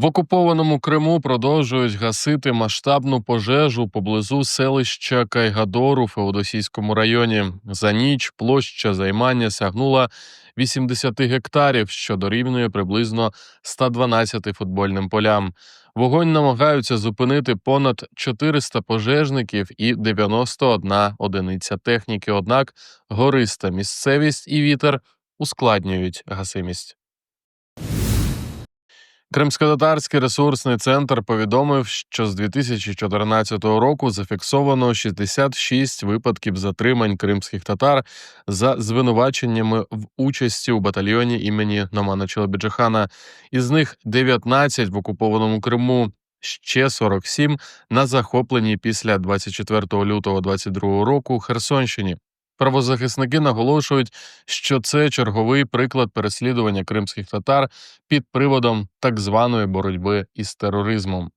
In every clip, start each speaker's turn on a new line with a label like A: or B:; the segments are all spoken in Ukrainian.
A: В окупованому Криму продовжують гасити масштабну пожежу поблизу селища Кайгадор у Феодосійському районі. За ніч площа займання сягнула 80 гектарів, що дорівнює приблизно 112 футбольним полям. Вогонь намагаються зупинити понад 400 пожежників і 91 одиниця техніки. Однак гориста місцевість і вітер ускладнюють гасимість. Кримськотатарський ресурсний центр повідомив, що з 2014 року зафіксовано 66 випадків затримань кримських татар за звинуваченнями в участі у батальйоні імені Номана Челебіджихана. Із них 19 в окупованому Криму. Ще 47 на захопленій після 24 лютого 2022 року Херсонщині. Правозахисники наголошують, що це черговий приклад переслідування кримських татар під приводом так званої боротьби із тероризмом.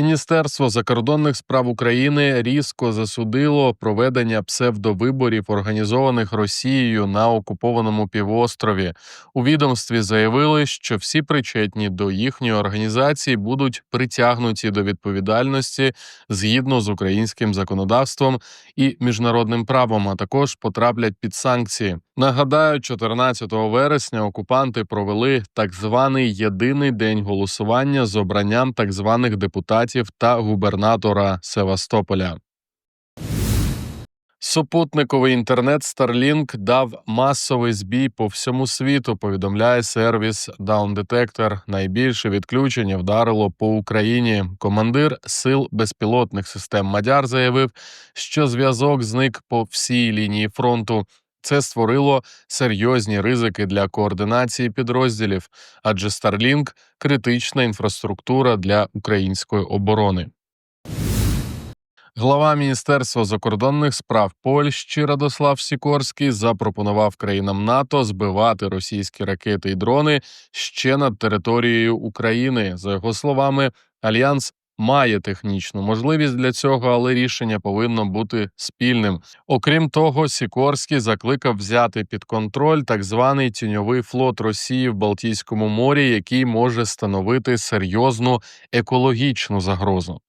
A: Міністерство закордонних справ України різко засудило проведення псевдовиборів, організованих Росією на окупованому півострові. У відомстві заявили, що всі причетні до їхньої організації будуть притягнуті до відповідальності згідно з українським законодавством і міжнародним правом, а також потраплять під санкції. Нагадаю, 14 вересня окупанти провели так званий єдиний день голосування з обранням так званих депутатів та губернатора Севастополя. Супутниковий інтернет Starlink дав масовий збій по всьому світу. Повідомляє сервіс Down Detector. Найбільше відключення вдарило по Україні. Командир сил безпілотних систем Мадяр заявив, що зв'язок зник по всій лінії фронту. Це створило серйозні ризики для координації підрозділів, адже Starlink – критична інфраструктура для української оборони. Глава Міністерства закордонних справ Польщі Радослав Сікорський запропонував країнам НАТО збивати російські ракети і дрони ще над територією України. За його словами, альянс має технічну можливість для цього, але рішення повинно бути спільним. Окрім того, Сікорський закликав взяти під контроль так званий тіньовий флот Росії в Балтійському морі, який може становити серйозну екологічну загрозу.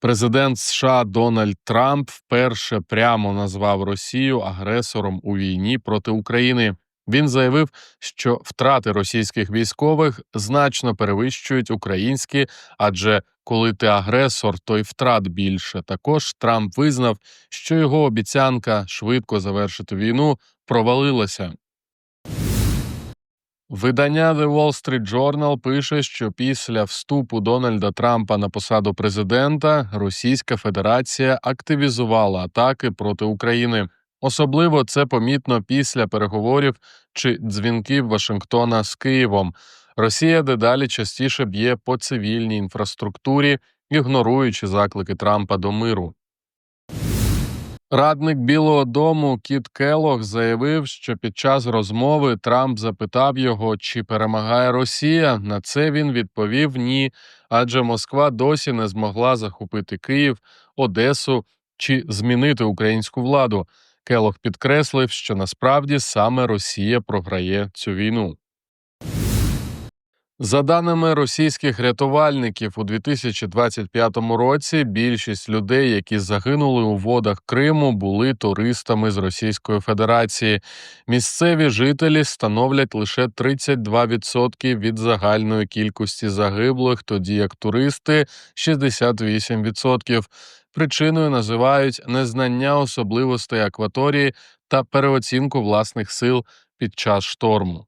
A: Президент США Дональд Трамп вперше прямо назвав Росію агресором у війні проти України. Він заявив, що втрати російських військових значно перевищують українські, адже коли ти агресор, то й втрат більше. Також Трамп визнав, що його обіцянка швидко завершити війну провалилася. Видання The Wall Street Journal пише, що після вступу Дональда Трампа на посаду президента Російська Федерація активізувала атаки проти України. Особливо це помітно після переговорів чи дзвінків Вашингтона з Києвом. Росія дедалі частіше б'є по цивільній інфраструктурі, ігноруючи заклики Трампа до миру. Радник Білого Дому Кіт Келох заявив, що під час розмови Трамп запитав його, чи перемагає Росія. На це він відповів ні, адже Москва досі не змогла захопити Київ, Одесу чи змінити українську владу. Келох підкреслив, що насправді саме Росія програє цю війну. За даними російських рятувальників, у 2025 році більшість людей, які загинули у водах Криму, були туристами з Російської Федерації. Місцеві жителі становлять лише 32% від загальної кількості загиблих, тоді як туристи 68%. Причиною називають незнання особливостей акваторії та переоцінку власних сил під час шторму.